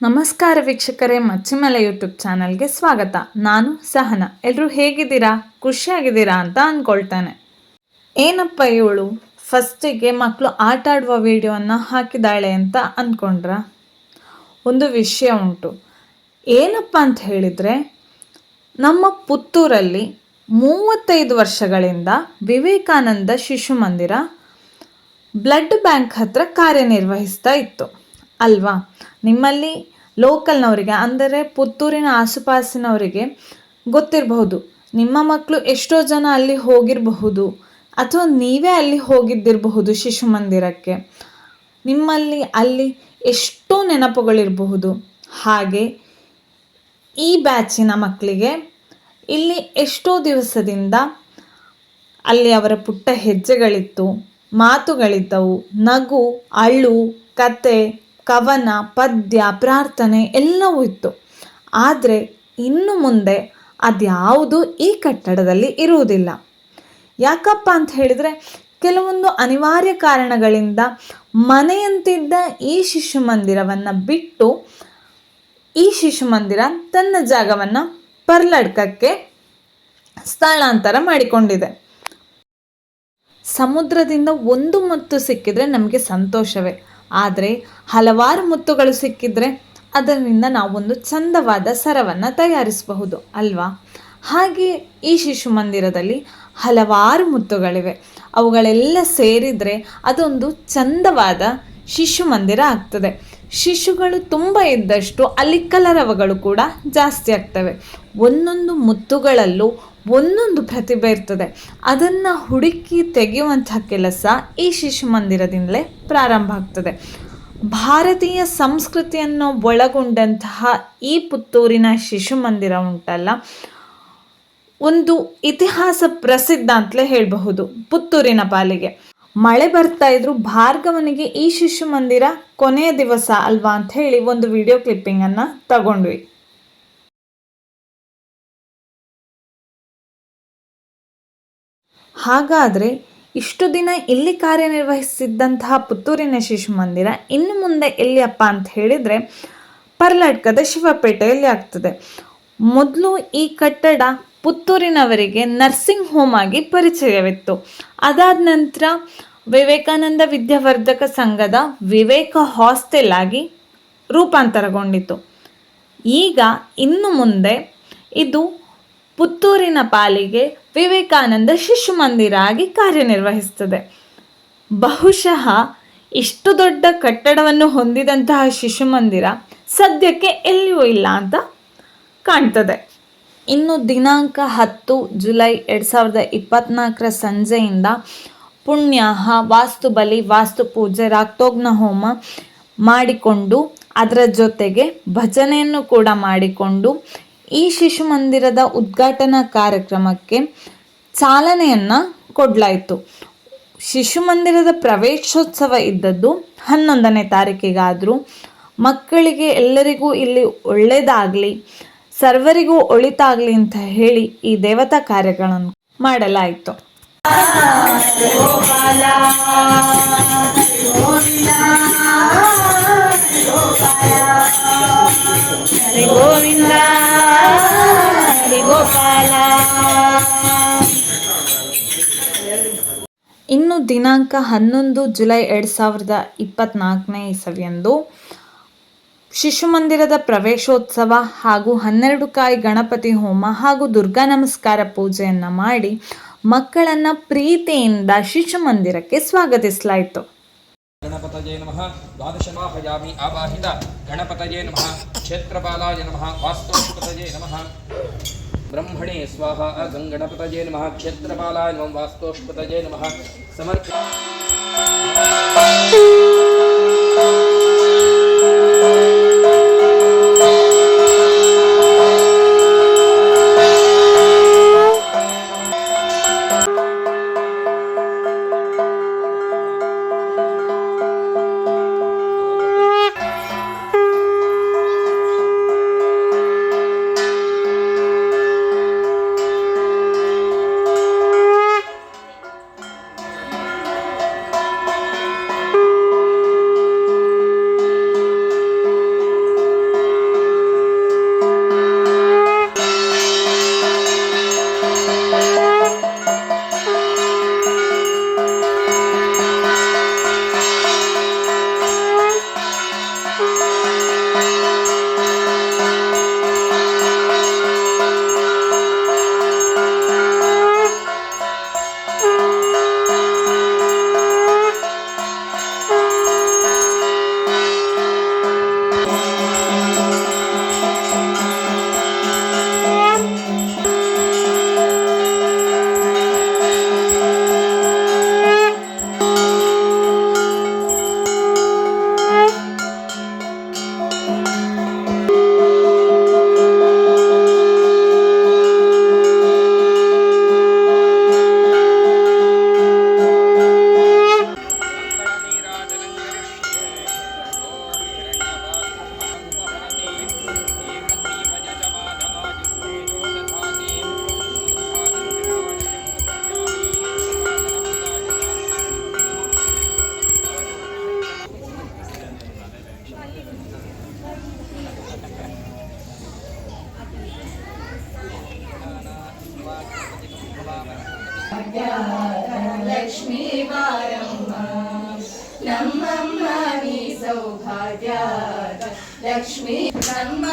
ನಮಸ್ಕಾರ ವೀಕ್ಷಕರೇ, ಮಚ್ಚಿಮಲೆ ಯೂಟ್ಯೂಬ್ ಚಾನಲ್ಗೆ ಸ್ವಾಗತ. ನಾನು ಸಹನ. ಎಲ್ಲರೂ ಹೇಗಿದ್ದೀರಾ? ಖುಷಿಯಾಗಿದ್ದೀರಾ ಅಂತ ಅಂದ್ಕೊಳ್ತಾನೆ. ಏನಪ್ಪ ಇವಳು? ಫಸ್ಟಿಗೆ ಮಕ್ಕಳು ಆಟ ಆಡುವ ವಿಡಿಯೋವನ್ನು ಹಾಕಿದಾಳೆ ಅಂತ ಅಂದ್ಕೊಂಡ್ರ? ಒಂದು ವಿಷಯ ಉಂಟು. ಏನಪ್ಪ ಅಂತ ಹೇಳಿದರೆ, ನಮ್ಮ ಪುತ್ತೂರಲ್ಲಿ ಮೂವತ್ತೈದು ವರ್ಷಗಳಿಂದ ವಿವೇಕಾನಂದ ಶಿಶು ಮಂದಿರ ಬ್ಲಡ್ ಬ್ಯಾಂಕ್ ಹತ್ರ ಕಾರ್ಯನಿರ್ವಹಿಸ್ತಾ ಇತ್ತು. ಅಲ್ವಾ? ನಿಮ್ಮಲ್ಲಿ ಲೋಕಲ್ನವರಿಗೆ, ಅಂದರೆ ಪುತ್ತೂರಿನ ಆಸುಪಾಸಿನವರಿಗೆ ಗೊತ್ತಿರಬಹುದು, ನಿಮ್ಮ ಮಕ್ಕಳು ಎಷ್ಟೋ ಜನ ಅಲ್ಲಿ ಹೋಗಿರಬಹುದು, ಅಥವಾ ನೀವೇ ಅಲ್ಲಿ ಹೋಗಿದ್ದಿರಬಹುದು ಶಿಶು ಮಂದಿರಕ್ಕೆ. ನಿಮ್ಮಲ್ಲಿ ಅಲ್ಲಿ ಎಷ್ಟೋ ನೆನಪುಗಳಿರಬಹುದು. ಹಾಗೆ ಈ ಬ್ಯಾಚಿನ ಮಕ್ಕಳಿಗೆ ಇಲ್ಲಿ ಎಷ್ಟೋ ದಿವಸದಿಂದ ಅಲ್ಲಿ ಅವರ ಪುಟ್ಟ ಹೆಜ್ಜೆಗಳಿತ್ತು, ಮಾತುಗಳಿದ್ದವು, ನಗು, ಅಳು, ಕತೆ ಕವನ, ಪದ್ಯ, ಪ್ರಾರ್ಥನೆ ಎಲ್ಲವೂ ಇತ್ತು. ಆದರೆ ಇನ್ನು ಮುಂದೆ ಅದ್ಯಾವುದು ಈ ಕಟ್ಟಡದಲ್ಲಿ ಇರುವುದಿಲ್ಲ. ಯಾಕಪ್ಪ ಅಂತ ಹೇಳಿದರೆ, ಕೆಲವೊಂದು ಅನಿವಾರ್ಯ ಕಾರಣಗಳಿಂದ ಮನೆಯಂತಿದ್ದ ಈ ಶಿಶು ಮಂದಿರವನ್ನು ಬಿಟ್ಟು ಈ ಶಿಶು ಮಂದಿರ ತನ್ನ ಜಾಗವನ್ನು ಪರ್ಲಡ್ಕಕ್ಕೆ ಸ್ಥಳಾಂತರ ಮಾಡಿಕೊಂಡಿದೆ. ಸಮುದ್ರದಿಂದ ಒಂದು ಮುತ್ತು ಸಿಕ್ಕಿದರೆ ನಮಗೆ ಸಂತೋಷವೇ. ಆದರೆ ಹಲವಾರು ಮುತ್ತುಗಳು ಸಿಕ್ಕಿದ್ರೆ ಅದರಿಂದ ನಾವೊಂದು ಚಂದವಾದ ಸರವನ್ನು ತಯಾರಿಸಬಹುದು, ಅಲ್ವಾ? ಹಾಗೆ ಈ ಶಿಶು ಮಂದಿರದಲ್ಲಿ ಹಲವಾರು ಮುತ್ತುಗಳಿವೆ. ಅವುಗಳೆಲ್ಲ ಸೇರಿದರೆ ಅದೊಂದು ಚಂದವಾದ ಶಿಶು ಮಂದಿರ ಆಗ್ತದೆ. ಶಿಶುಗಳು ತುಂಬ ಇದ್ದಷ್ಟು ಅಲ್ಲಿ ಕಲರವಗಳು ಕೂಡ ಜಾಸ್ತಿ ಆಗ್ತವೆ. ಒಂದೊಂದು ಮುತ್ತುಗಳಲ್ಲೂ ಒಂದೊಂದು ಪ್ರತಿಭೆ ಇರ್ತದೆ. ಅದನ್ನು ಹುಡುಕಿ ತೆಗೆಯುವಂಥ ಕೆಲಸ ಈ ಶಿಶು ಮಂದಿರದಿಂದಲೇ ಪ್ರಾರಂಭ ಆಗ್ತದೆ. ಭಾರತೀಯ ಸಂಸ್ಕೃತಿಯನ್ನು ಒಳಗೊಂಡಂತಹ ಈ ಪುತ್ತೂರಿನ ಶಿಶು ಮಂದಿರ ಉಂಟಲ್ಲ, ಒಂದು ಇತಿಹಾಸ ಪ್ರಸಿದ್ಧ ಅಂತಲೇ ಹೇಳಬಹುದು ಪುತ್ತೂರಿನ ಪಾಲಿಗೆ. ಮಳೆ ಬರ್ತಾ ಇದ್ರು ಭಾರ್ಗವನಿಗೆ ಈ ಶಿಶು ಮಂದಿರ ಕೊನೆಯ ದಿವಸ ಅಲ್ವಾ ಅಂತ ಹೇಳಿ ಒಂದು ವಿಡಿಯೋ ಕ್ಲಿಪ್ಪಿಂಗನ್ನು ತಗೊಂಡ್ವಿ. ಹಾಗಾದರೆ ಇಷ್ಟು ದಿನ ಇಲ್ಲಿ ಕಾರ್ಯನಿರ್ವಹಿಸಿದ್ದಂತಹ ಪುತ್ತೂರಿನ ಶಿಶು ಮಂದಿರ ಇನ್ನು ಮುಂದೆ ಎಲ್ಲಿಯಪ್ಪ ಅಂತ ಹೇಳಿದರೆ ಪರ್ಲಾಟ್ಕದ ಶಿವಪೇಟೆಯಲ್ಲಿ ಆಗ್ತದೆ. ಮೊದಲು ಈ ಕಟ್ಟಡ ಪುತ್ತೂರಿನವರಿಗೆ ನರ್ಸಿಂಗ್ ಹೋಮ್ ಆಗಿ ಪರಿಚಯವಿತ್ತು. ಅದಾದ ನಂತರ ವಿವೇಕಾನಂದ ವಿದ್ಯಾವರ್ಧಕ ಸಂಘದ ವಿವೇಕ ಹಾಸ್ಟೆಲ್ ಆಗಿ ರೂಪಾಂತರಗೊಂಡಿತು. ಈಗ ಇನ್ನು ಮುಂದೆ ಇದು ಪುತ್ತೂರಿನ ಪಾಲಿಗೆ ವಿವೇಕಾನಂದ ಶಿಶು ಮಂದಿರ ಆಗಿ ಕಾರ್ಯನಿರ್ವಹಿಸ್ತದೆ ಬಹುಶಃ ಇಷ್ಟು ದೊಡ್ಡ ಕಟ್ಟಡವನ್ನು ಹೊಂದಿದಂತಹ ಶಿಶು ಮಂದಿರ ಸದ್ಯಕ್ಕೆ ಎಲ್ಲಿಯೂ ಇಲ್ಲ ಅಂತ ಕಾಣ್ತದೆ. ಇನ್ನು ದಿನಾಂಕ ಹತ್ತು ಜುಲೈ ಎರಡು ಸಾವಿರದ ಇಪ್ಪತ್ನಾಲ್ಕರ ಸಂಜೆಯಿಂದ ಪುಣ್ಯಾಹ ವಾಸ್ತು ಬಲಿ ವಾಸ್ತು ಪೂಜೆ ರಾಕ್ತೋಗ್ನ ಹೋಮ ಮಾಡಿಕೊಂಡು ಅದರ ಜೊತೆಗೆ ಭಜನೆಯನ್ನು ಕೂಡ ಮಾಡಿಕೊಂಡು ಈ ಶಿಶು ಮಂದಿರದ ಉದ್ಘಾಟನಾ ಕಾರ್ಯಕ್ರಮಕ್ಕೆ ಚಾಲನೆಯನ್ನ ಕೊಡಲಾಯಿತು. ಶಿಶು ಮಂದಿರದ ಪ್ರವೇಶೋತ್ಸವ ಇದ್ದದ್ದು ಹನ್ನೊಂದನೇ ತಾರೀಕಿಗಾದರೂ. ಮಕ್ಕಳಿಗೆ ಎಲ್ಲರಿಗೂ ಇಲ್ಲಿ ಒಳ್ಳೆಯದಾಗಲಿ ಸರ್ವರಿಗೂ ಒಳಿತಾಗಲಿ ಅಂತ ಹೇಳಿ ಈ ದೇವತಾ ಕಾರ್ಯಗಳನ್ನು ಮಾಡಲಾಯಿತು. ಗೋವಿಂದ. ಇನ್ನು ದಿನಾಂಕ ಹನ್ನೊಂದು ಜುಲೈ ಎರಡು ಸಾವಿರದ ಇಪ್ಪತ್ತ್ನಾಲ್ಕನೇ ಇಸವಿಯಂದು ಶಿಶು ಮಂದಿರದ ಪ್ರವೇಶೋತ್ಸವ ಹಾಗೂ ಹನ್ನೆರಡು ಕಾಯಿ ಗಣಪತಿ ಹೋಮ ಹಾಗೂ ದುರ್ಗಾ ನಮಸ್ಕಾರ ಪೂಜೆಯನ್ನು ಮಾಡಿ ಮಕ್ಕಳನ್ನು ಪ್ರೀತಿಯಿಂದ ಶಿಶು ಮಂದಿರಕ್ಕೆ ಸ್ವಾಗತಿಸಲಾಯಿತು. ಗಣಪತಯೇ ನಮಃ. ಆವಾಹಿತ. ಗಣಪತಯೇ ನಮಃ. ಕ್ಷೇತ್ರಪಾಲಾಯ ನಮಃ. ವಾಸ್ತುಪತಯೇ ನಮಃ. ಬ್ರಹ್ಮಣೇ ಸ್ವಾಹ ಗಂಗಣಪತಯೇ ನಮಃ ಕ್ಷೇತ್ರಪಾಲಾಯ ನಮಃ ವಾಸ್ತೋಷ್ಪತಯೇ ನಮಃ ಸಮರ್ಥ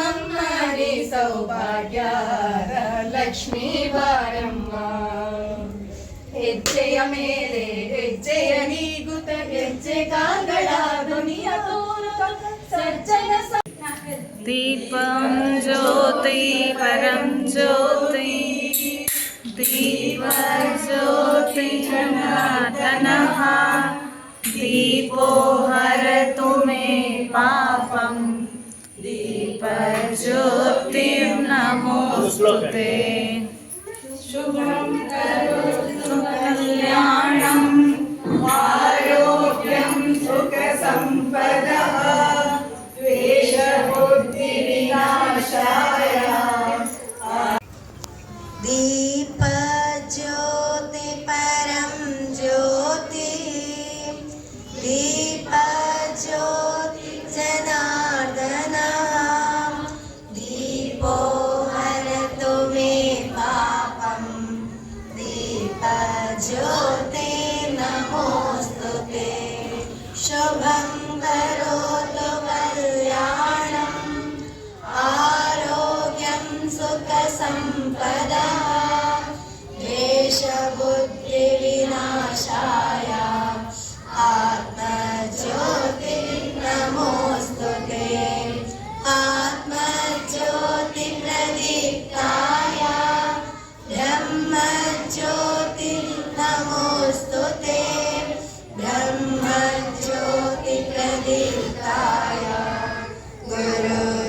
ನಮ್ಮಮ್ಮ ನೀ ಸೌಭಾಗ್ಯದ ಲಕ್ಷ್ಮೀ ಬಾರಮ್ಮ ಹೆಜ್ಜೆಯ ಮೇಲೆ ಹೆಜ್ಜೆಯ ನೀಗುತ್ತ ಹೆಜ್ಜೆ ಕಾಲ್ಗಳ ಧ್ವನಿಯ ತೋರುತ್ತ ಸಜ್ಜನ ಸ- दीपं ज्योति परं ज्योति दीपज्योति जनार्दनः दीपो हरतु मे पापं नमोऽस्तु ते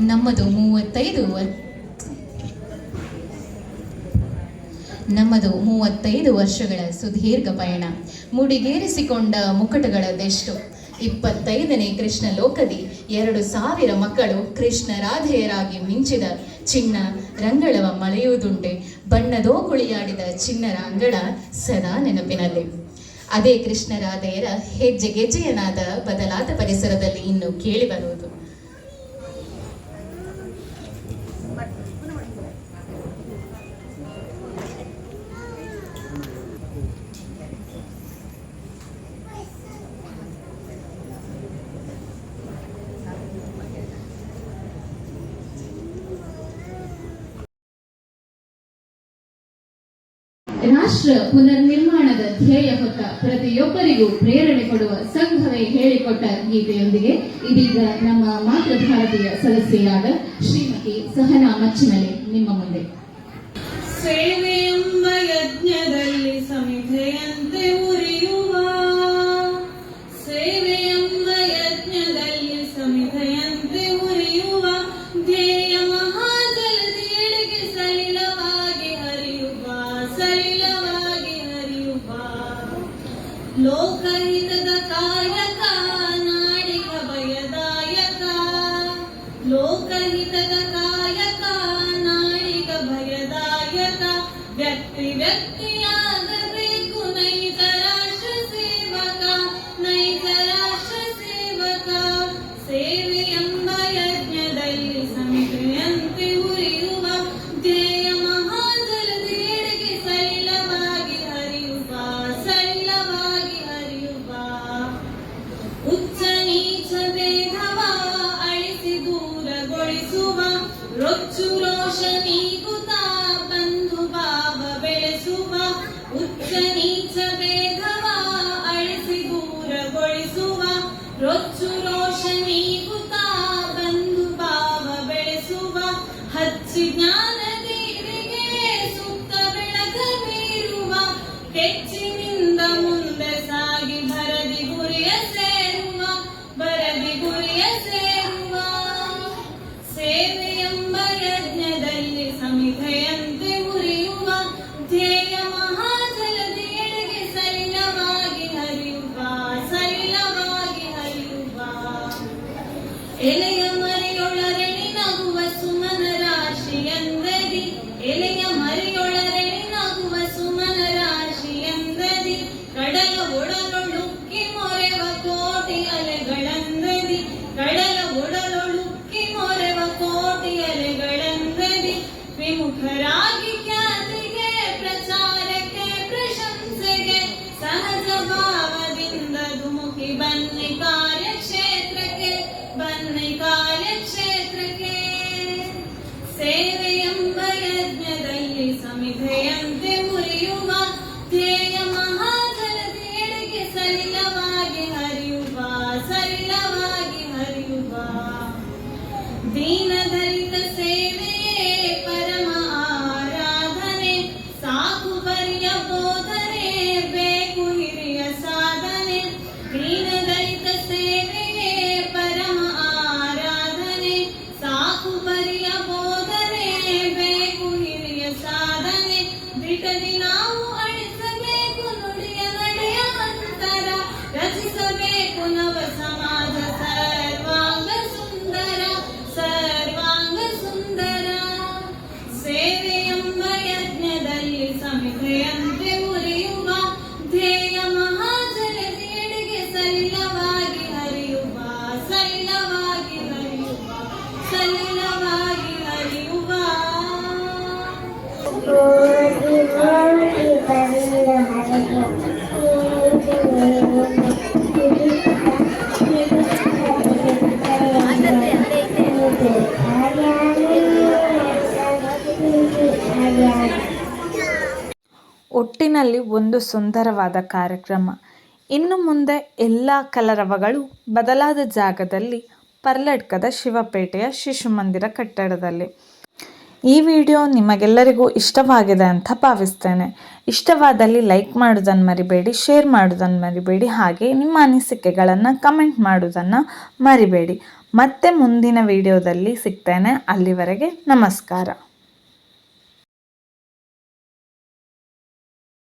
ನಮ್ಮದು ಮೂವತ್ತೈದು ನಮ್ಮದು ಮೂವತ್ತೈದು ವರ್ಷಗಳ ಸುದೀರ್ಘ ಪಯಣ. ಮುಡಿಗೇರಿಸಿಕೊಂಡ ಮುಕಟಗಳದೆಷ್ಟು? ಇಪ್ಪತ್ತೈದನೇ ಕೃಷ್ಣ ಲೋಕದಿ ಎರಡು ಸಾವಿರ ಮಕ್ಕಳು ಕೃಷ್ಣ ರಾಧೆಯರಾಗಿ ಮಿಂಚಿದ ಚಿನ್ನ ರಂಗಳವ ಮಳೆಯುವುದುಂಟೆ. ಬಣ್ಣದೋ ಕುಳಿಯಾಡಿದ ಚಿನ್ನರ ಅಂಗಳ ಸದಾ ನೆನಪಿನಲ್ಲಿ. ಅದೇ ಕೃಷ್ಣರಾಧೆಯರ ಹೆಜ್ಜೆ ಗೆಜ್ಜೆಯನಾದ ಬದಲಾದ ಪರಿಸರದಲ್ಲಿ ಇನ್ನು ಕೇಳಿ ರಾಷ್ಟ್ರ ಪುನರ್ನಿರ್ಮಾಣದ ಧ್ಯೇಯ ಹೊತ್ತ ಪ್ರತಿಯೊಬ್ಬರಿಗೂ ಪ್ರೇರಣೆ ಕೊಡುವ ಸಂಘವೇ ಹೇಳಿಕೊಟ್ಟ ಗೀತೆಯೊಂದಿಗೆ ಇದೀಗ ನಮ್ಮ ಮಾತೃಭಾರತೀಯ ಸದಸ್ಯೆಯಾದ ಶ್ರೀಮತಿ ಸಹನಾ ಮಚ್ಚಿಮಲೆ ನಿಮ್ಮ ಮುಂದೆ. ಸೇವೆಯೆಂಬ அலைகளந்ததி கடல் ಒಟ್ಟಿನಲ್ಲಿ ಒಂದು ಸುಂದರವಾದ ಕಾರ್ಯಕ್ರಮ. ಇನ್ನು ಮುಂದೆ ಎಲ್ಲ ಕಲರವಗಳು ಬದಲಾದ ಜಾಗದಲ್ಲಿ ಪರ್ಲಡ್ಕದ ಶಿವಪೇಟೆಯ ಶಿಶು ಮಂದಿರ ಕಟ್ಟಡದಲ್ಲಿ. ಈ ವಿಡಿಯೋ ನಿಮಗೆಲ್ಲರಿಗೂ ಇಷ್ಟವಾಗಿದೆ ಅಂತ ಭಾವಿಸ್ತೇನೆ. ಇಷ್ಟವಾದಲ್ಲಿ ಲೈಕ್ ಮಾಡೋದನ್ನು ಮರಿಬೇಡಿ, ಶೇರ್ ಮಾಡೋದನ್ನು ಮರಿಬೇಡಿ, ಹಾಗೆ ನಿಮ್ಮ ಅನಿಸಿಕೆಗಳನ್ನು ಕಮೆಂಟ್ ಮಾಡೋದನ್ನು ಮರಿಬೇಡಿ. ಮತ್ತೆ ಮುಂದಿನ ವಿಡಿಯೋದಲ್ಲಿ ಸಿಗ್ತೇನೆ. ಅಲ್ಲಿವರೆಗೆ ನಮಸ್ಕಾರ.